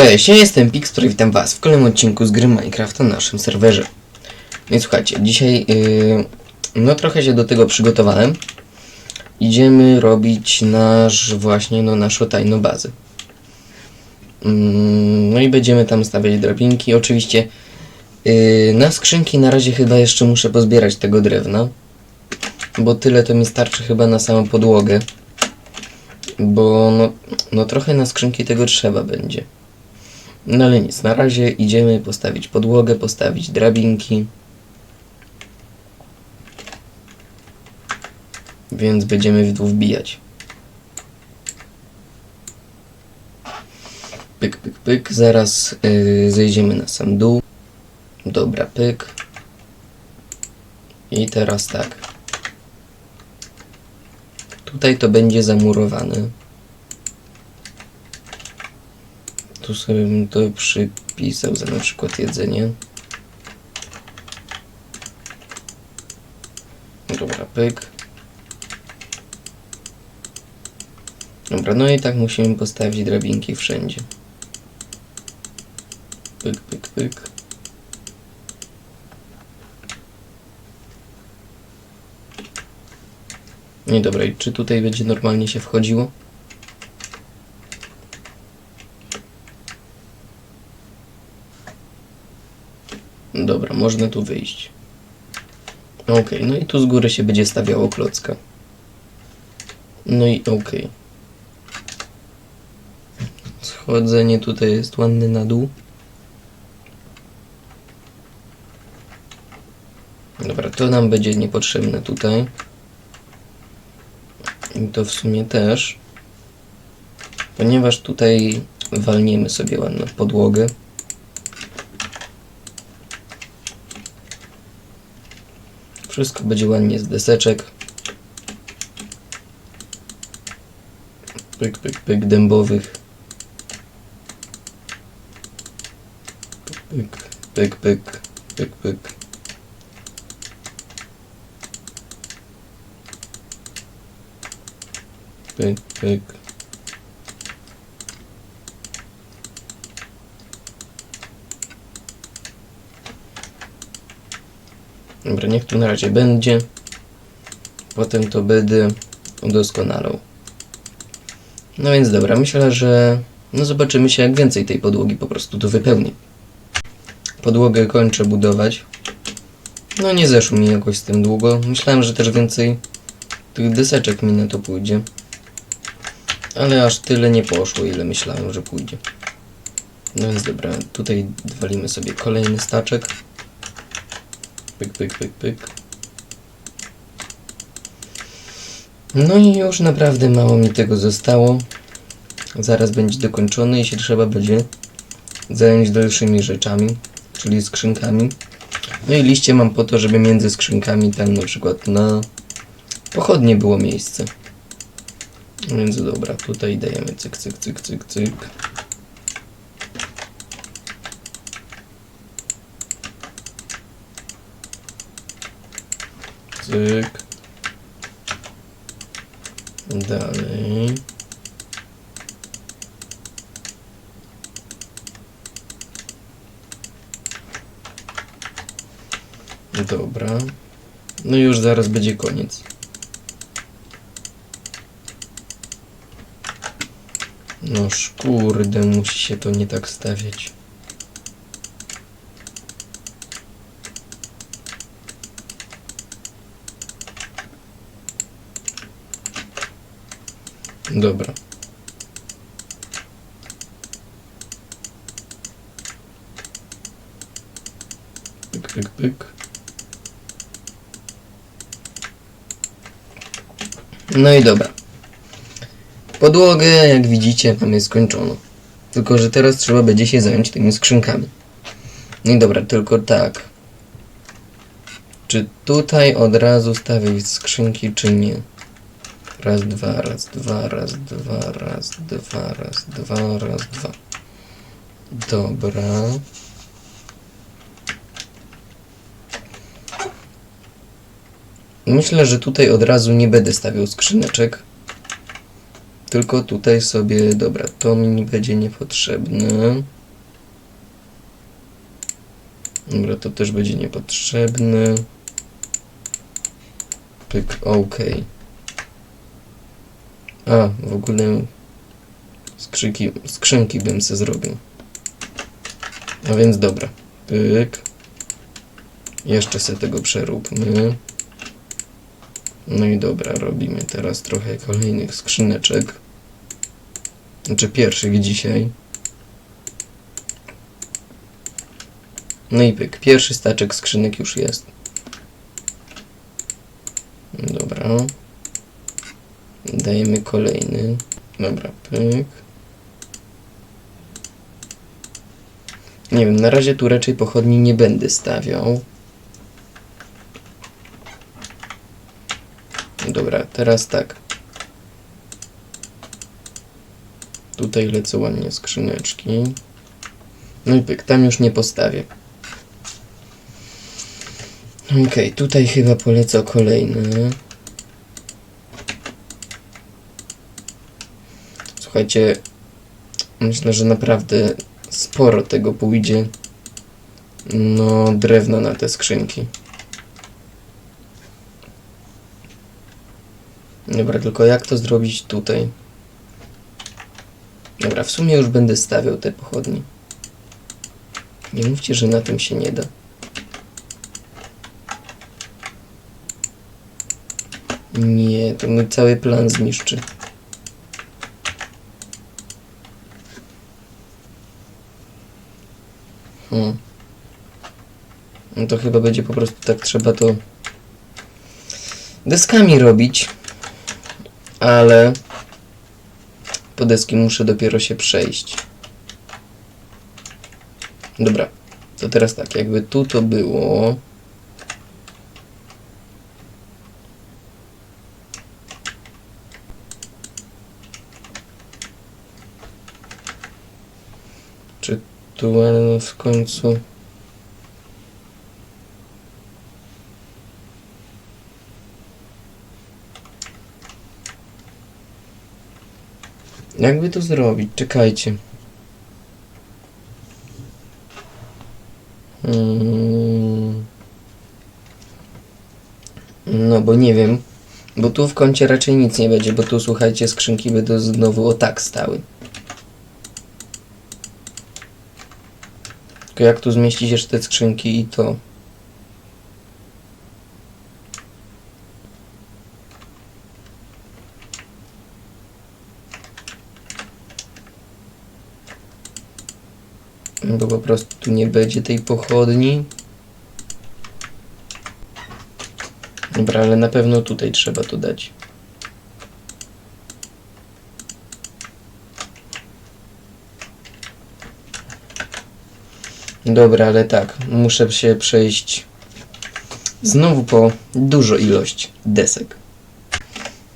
Cześć, ja jestem i witam was w kolejnym odcinku z gry Minecraft na naszym serwerze. Więc słuchajcie, dzisiaj yy, no trochę się do tego przygotowałem. Idziemy robić nasz właśnie, no naszą tajną bazę. Mm, no i będziemy tam stawiać drabinki. Oczywiście yy, na skrzynki na razie chyba jeszcze muszę pozbierać tego drewna. Bo tyle to mi starczy chyba na samą podłogę. Bo no, no trochę na skrzynki tego trzeba będzie. No ale nic, na razie idziemy postawić podłogę, postawić drabinki. Więc będziemy w dół wbijać. Pyk, pyk, pyk. Zaraz yy, zejdziemy na sam dół. Dobra, pyk. I teraz tak. Tutaj to będzie zamurowane. Tu sobie bym to przypisał za na przykład jedzenie. Dobra, pyk. Dobra, no i tak musimy postawić drabinki wszędzie. Pyk, pyk, pyk. No i dobra, i czy tutaj będzie normalnie się wchodziło? Dobra, można tu wyjść. Okej, no i tu z góry się będzie stawiało klocka. No i okej. Schodzenie tutaj jest ładne na dół. Dobra, to nam będzie niepotrzebne tutaj. I to w sumie też. Ponieważ tutaj walniemy sobie ładną podłogę. Wszystko będzie ładnie z deseczek. Pyk, pyk, pyk dębowych. Pyk, pyk, pyk, pyk, pyk. Pyk, pyk. Dobra, niech tu na razie będzie. Potem to będę udoskonalał. No więc dobra, myślę, że no zobaczymy się jak więcej tej podłogi po prostu tu wypełni. Podłogę kończę budować. No nie zeszło mi jakoś z tym długo. Myślałem, że też więcej tych deseczek mi na to pójdzie. Ale aż tyle nie poszło, ile myślałem, że pójdzie. No więc dobra, tutaj walimy sobie kolejny staczek. Pyk, pyk, pyk, pyk. No i już naprawdę mało mi tego zostało. Zaraz będzie dokończony i się trzeba będzie zająć dalszymi rzeczami, czyli skrzynkami. No i liście mam po to, żeby między skrzynkami tam na przykład na pochodnie było miejsce. Więc dobra, tutaj dajemy cyk, cyk, cyk, cyk, cyk. Cyk. Dalej. Dobra. No już zaraz będzie koniec. No kurde, musi się to nie tak stawiać. Dobra. Pyk, pyk, pyk. No i dobra. Podłogę, jak widzicie, mamy skończoną. Tylko, że teraz trzeba będzie się zająć tymi skrzynkami. No i dobra, tylko tak. Czy tutaj od razu stawić skrzynki, czy nie? Raz, dwa, raz, dwa, raz, dwa, raz, dwa, raz, dwa, raz, dwa. Dobra. Myślę, że tutaj od razu nie będę stawiał skrzyneczek. Tylko tutaj sobie, dobra, to mi będzie niepotrzebne. Dobra, to też będzie niepotrzebne. Pyk, ok. A, w ogóle skrzyki, skrzynki bym se zrobił. A więc dobra. Pyk. Jeszcze se tego przeróbmy. No i dobra, robimy teraz trochę kolejnych skrzyneczek. Znaczy pierwszych dzisiaj. No i pyk, pierwszy staczek skrzynek już jest. Dobra. Dajemy kolejny. Dobra, pyk. Nie wiem, na razie tu raczej pochodni nie będę stawiał. Dobra, teraz tak. Tutaj lecą ładnie skrzyneczki. No i pyk, tam już nie postawię. Okej, tutaj chyba polecę kolejny. Słuchajcie, myślę, że naprawdę sporo tego pójdzie. No, drewno na te skrzynki. Dobra, tylko jak to zrobić tutaj? Dobra, w sumie już będę stawiał te pochodnie. Nie mówcie, że na tym się nie da. Nie, to mój cały plan zniszczy. Hmm. No to chyba będzie po prostu tak trzeba to deskami robić. Ale po deski muszę dopiero się przejść. Dobra, to teraz tak, jakby tu to było. Czy tu ale w końcu. Jakby to zrobić? Czekajcie. Mm. No bo nie wiem. Bo tu w kącie raczej nic nie będzie, bo tu słuchajcie, skrzynki będą znowu o tak stały. Tylko jak tu zmieścić jeszcze te skrzynki i to? No Bo po prostu tu nie będzie tej pochodni. Dobra, ale na pewno tutaj trzeba to dać. Dobra, ale tak, muszę się przejść znowu po dużo ilość desek.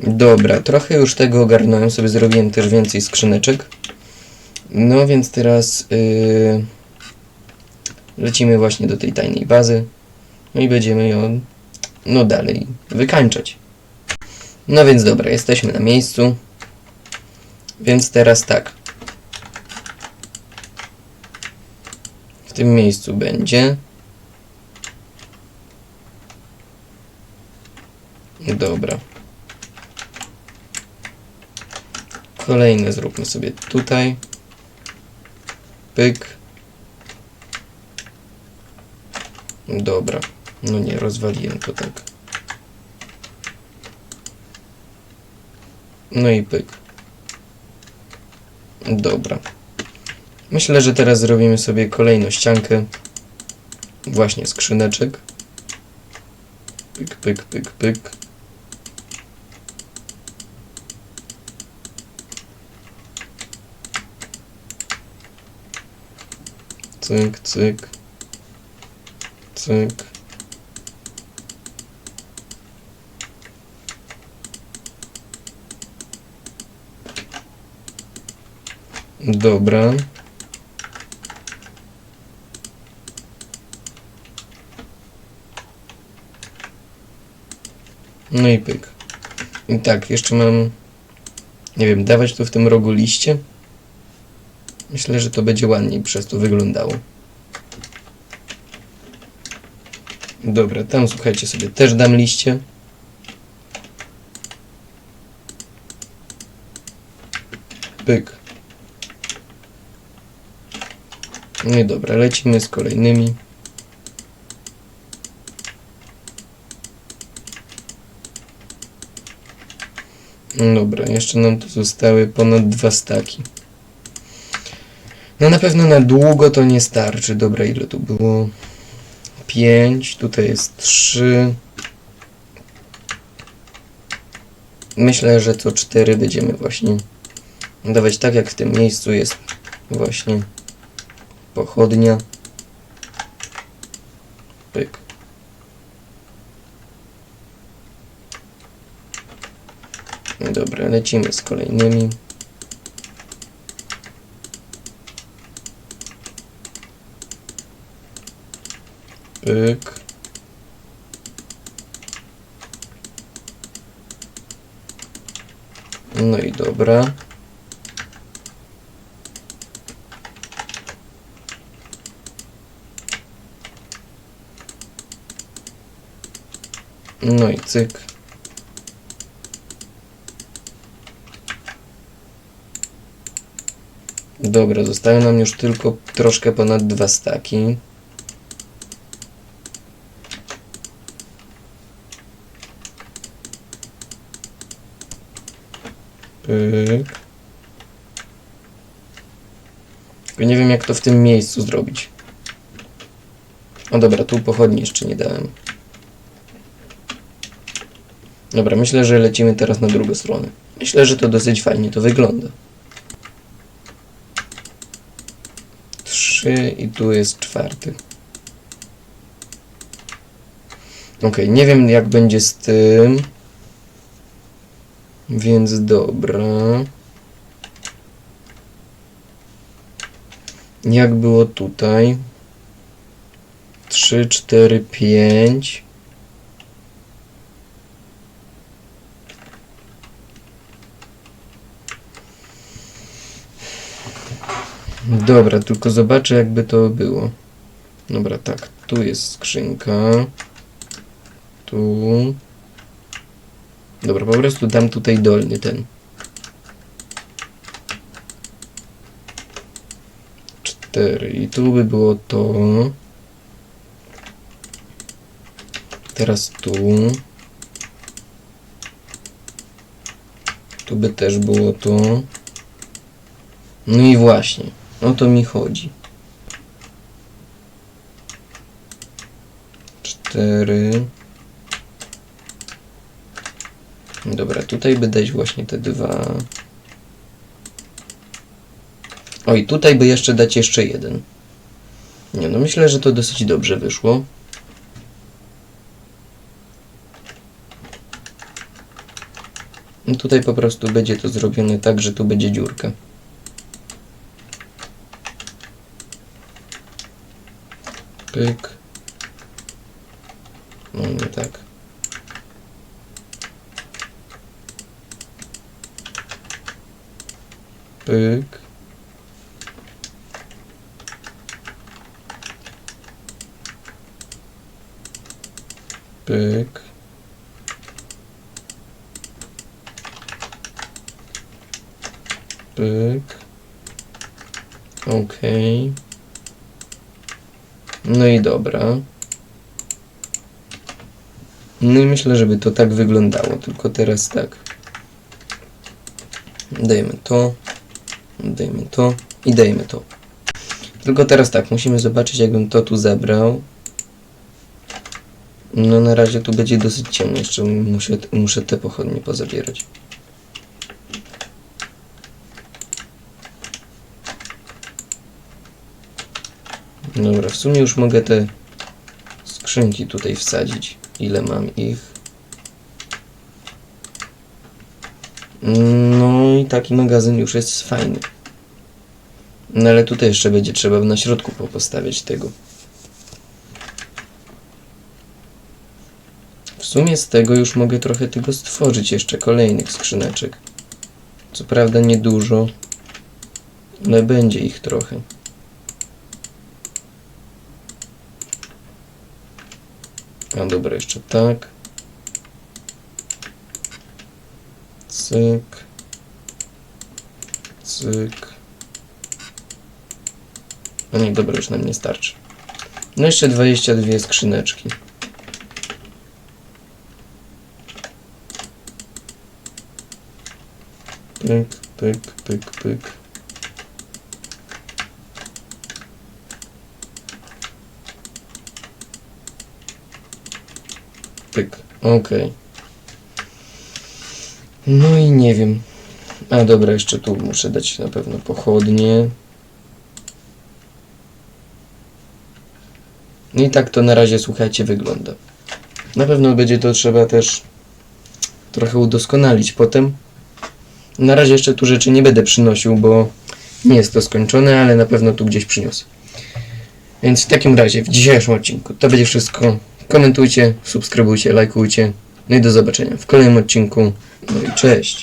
Dobra, trochę już tego ogarnąłem, sobie zrobiłem też więcej skrzyneczek. No więc teraz yy, lecimy właśnie do tej tajnej bazy. No i będziemy ją no dalej wykańczać. No więc dobra, jesteśmy na miejscu. Więc teraz tak. Tym miejscu będzie. Dobra. Kolejne zróbmy sobie tutaj. Pyk. Dobra. No nie, rozwaliłem to tak. No i pyk. Dobra. Myślę, że teraz zrobimy sobie kolejną ściankę. Właśnie skrzyneczek. Pyk, pyk, pyk, pyk. Cyk, cyk. Cyk. Dobra. No i pyk. I tak, jeszcze mam Nie wiem, dawać tu w tym rogu liście? Myślę, że to będzie ładniej przez to wyglądało. Dobra, tam słuchajcie sobie, też dam liście. Pyk. No i dobra, lecimy z kolejnymi. Dobra, jeszcze nam tu zostały ponad dwa staki. No na pewno na długo to nie starczy. Dobra, ile tu było? 5, tutaj jest 3. Myślę, że co 4 będziemy właśnie dawać tak, jak w tym miejscu jest właśnie pochodnia. Pyk. Dobra, lecimy z kolejnymi. Pyk. No i dobra. No i cyk. Dobra, zostały nam już tylko troszkę ponad dwa staki. Pyk. Tylko nie wiem jak to w tym miejscu zrobić. O dobra, tu pochodni jeszcze nie dałem. Dobra, myślę, że lecimy teraz na drugą stronę. Myślę, że to dosyć fajnie to wygląda. Trzy i tu jest czwarty. Ok, nie wiem jak będzie z tym. Więc dobra. Jak było tutaj? 3, 4, 5. Dobra, tylko zobaczę jakby to było. Dobra, tak. Tu jest skrzynka. Tu. Dobra, po prostu dam tutaj dolny ten. Cztery. I tu by było to. Teraz tu. Tu by też było to. No i właśnie. O to mi chodzi. Cztery. Dobra, tutaj by dać właśnie te dwa. Oj, tutaj by jeszcze dać jeszcze jeden. Nie no, myślę, że to dosyć dobrze wyszło. Tutaj po prostu będzie to zrobione tak, że tu będzie dziurka. Pyk. No nie tak. Pyk. Pyk. Pyk. Okej. No i dobra. No i myślę, żeby to tak wyglądało, tylko teraz tak. Dajmy to, dajmy to i dajmy to. Tylko teraz tak, musimy zobaczyć, jakbym to tu zabrał. No na razie tu będzie dosyć ciemno, jeszcze muszę, muszę te pochodnie pozabierać. Dobra, w sumie już mogę te skrzynki tutaj wsadzić. Ile mam ich? No i taki magazyn już jest fajny. No ale tutaj jeszcze będzie trzeba na środku po- postawiać tego. W sumie z tego już mogę trochę tego stworzyć jeszcze kolejnych skrzyneczek. Co prawda niedużo, ale będzie ich trochę. A dobra, jeszcze tak. Cyk. Cyk. No nie, dobra, już nam nie starczy. No jeszcze 22 skrzyneczki. Pyk, pyk, pyk, pyk. Pyk, okej. No i nie wiem. A dobra, jeszcze tu muszę dać na pewno pochodnie. No I tak to na razie, słuchajcie, wygląda. Na pewno będzie to trzeba też trochę udoskonalić potem. Na razie jeszcze tu rzeczy nie będę przynosił, bo nie jest to skończone, ale na pewno tu gdzieś przyniosę. Więc w takim razie w dzisiejszym odcinku to będzie wszystko. Komentujcie, subskrybujcie, lajkujcie. No i do zobaczenia w kolejnym odcinku. No i cześć.